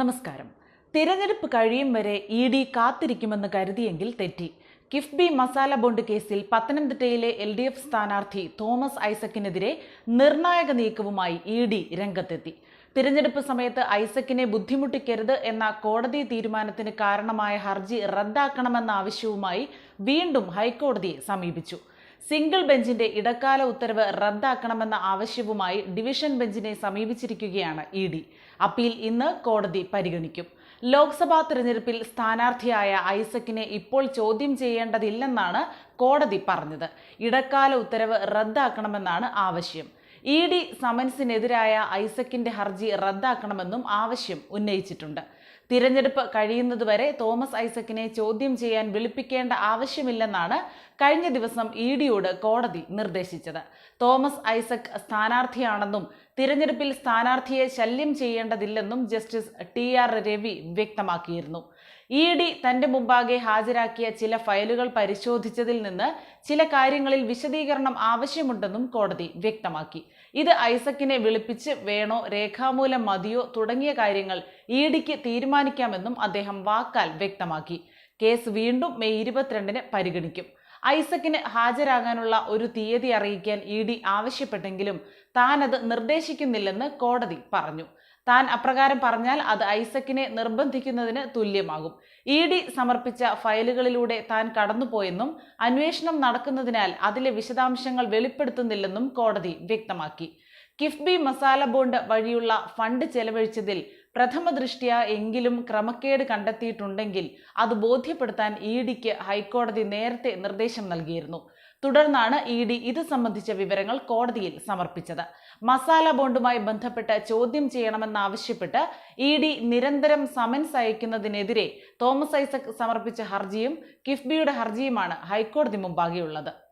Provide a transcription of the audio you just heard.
നമസ്കാരം. തിരഞ്ഞെടുപ്പ് കഴിയും വരെ ഇ ഡി കാത്തിരിക്കുമെന്ന് കരുതിയെങ്കിൽ തെറ്റി. കിഫ്ബി മസാല ബോണ്ട് കേസിൽ പത്തനംതിട്ടയിലെ എൽ ഡി എഫ് സ്ഥാനാർത്ഥി തോമസ് ഐസക്കിനെതിരെ നിർണായക നീക്കവുമായി ഇ ഡി രംഗത്തെത്തി. തിരഞ്ഞെടുപ്പ് സമയത്ത് ഐസക്കിനെ ബുദ്ധിമുട്ടിക്കരുത് എന്ന കോടതി തീരുമാനത്തിന് കാരണമായ ഹർജി റദ്ദാക്കണമെന്ന ആവശ്യവുമായി വീണ്ടും ഹൈക്കോടതിയെ സമീപിച്ചു. സിംഗിൾ ബെഞ്ചിന്റെ ഇടക്കാല ഉത്തരവ് റദ്ദാക്കണമെന്ന ആവശ്യവുമായി ഡിവിഷൻ ബെഞ്ചിനെ സമീപിച്ചിരിക്കുകയാണ് ഇ ഡി. അപ്പീൽ ഇന്ന് കോടതി പരിഗണിക്കും. ലോക്സഭാ തെരഞ്ഞെടുപ്പിൽ സ്ഥാനാർത്ഥിയായ ഐസക്കിനെ ഇപ്പോൾ ചോദ്യം ചെയ്യേണ്ടതില്ലെന്നാണ് കോടതി പറഞ്ഞത്. ഇടക്കാല ഉത്തരവ് റദ്ദാക്കണമെന്നാണ് ആവശ്യം. ഇ ഡി സമൻസിനെതിരായ ഐസക്കിന്റെ ഹർജി റദ്ദാക്കണമെന്നും ആവശ്യം ഉന്നയിച്ചിട്ടുണ്ട്. തിരഞ്ഞെടുപ്പ് കഴിയുന്നതുവരെ തോമസ് ഐസക്കിനെ ചോദ്യം ചെയ്യാൻ വിളിപ്പിക്കേണ്ട ആവശ്യമില്ലെന്നാണ് കഴിഞ്ഞ ദിവസം ഇ ഡിയോട് കോടതി നിർദ്ദേശിച്ചത്. തോമസ് ഐസക് സ്ഥാനാർത്ഥിയാണെന്നും തിരഞ്ഞെടുപ്പിൽ സ്ഥാനാർത്ഥിയെ ശല്യം ചെയ്യേണ്ടതില്ലെന്നും ജസ്റ്റിസ് ടി ആർ രവി വ്യക്തമാക്കിയിരുന്നു. ഇ ഡി തന്റെ മുമ്പാകെ ഹാജരാക്കിയ ചില ഫയലുകൾ പരിശോധിച്ചതിൽ നിന്ന് ചില കാര്യങ്ങളിൽ വിശദീകരണം ആവശ്യമുണ്ടെന്നും കോടതി വ്യക്തമാക്കി. ഇത് ഐസക്കിനെ വിളിപ്പിച്ച് വേണോ രേഖാമൂലം മതിയോ തുടങ്ങിയ കാര്യങ്ങൾ ഇ ഡിക്ക് തീരുമാനിക്കാമെന്നും അദ്ദേഹം വാക്കാൽ വ്യക്തമാക്കി. കേസ് വീണ്ടും മെയ് ഇരുപത്തിരണ്ടിന് പരിഗണിക്കും. ഐസക്കിന് ഹാജരാകാനുള്ള ഒരു തീയതി അറിയിക്കാൻ ഇ ഡി ആവശ്യപ്പെട്ടെങ്കിലും താനത് നിർദ്ദേശിക്കുന്നില്ലെന്ന് കോടതി പറഞ്ഞു. താൻ അപ്രകാരം പറഞ്ഞാൽ അത് ഐസക്കിനെ നിർബന്ധിക്കുന്നതിന് തുല്യമാകും. ഇ ഡി സമർപ്പിച്ച ഫയലുകളിലൂടെ താൻ കടന്നുപോയെന്നും അന്വേഷണം നടക്കുന്നതിനാൽ അതിലെ വിശദാംശങ്ങൾ വെളിപ്പെടുത്തുന്നില്ലെന്നും കോടതി വ്യക്തമാക്കി. കിഫ്ബി മസാല ബോണ്ട് വഴിയുള്ള ഫണ്ട് ചെലവഴിച്ചതിൽ പ്രഥമ ദൃഷ്ട്യാ എങ്കിലും ക്രമക്കേട് കണ്ടെത്തിയിട്ടുണ്ടെങ്കിൽ അത് ബോധ്യപ്പെടുത്താൻ ഇ ഡിക്ക് ഹൈക്കോടതി നേരത്തെ നിർദ്ദേശം നൽകിയിരുന്നു. തുടർന്നാണ് ഇ ഡി ഇത് സംബന്ധിച്ച വിവരങ്ങൾ കോടതിയിൽ സമർപ്പിച്ചത്. മസാല ബോണ്ടുമായി ബന്ധപ്പെട്ട് ചോദ്യം ചെയ്യണമെന്നാവശ്യപ്പെട്ട് ഇ ഡി നിരന്തരം സമൻസ് അയക്കുന്നതിനെതിരെ തോമസ് ഐസക് സമർപ്പിച്ച ഹർജിയും കിഫ്ബിയുടെ ഹർജിയുമാണ് ഹൈക്കോടതി മുമ്പാകെയുള്ളത്.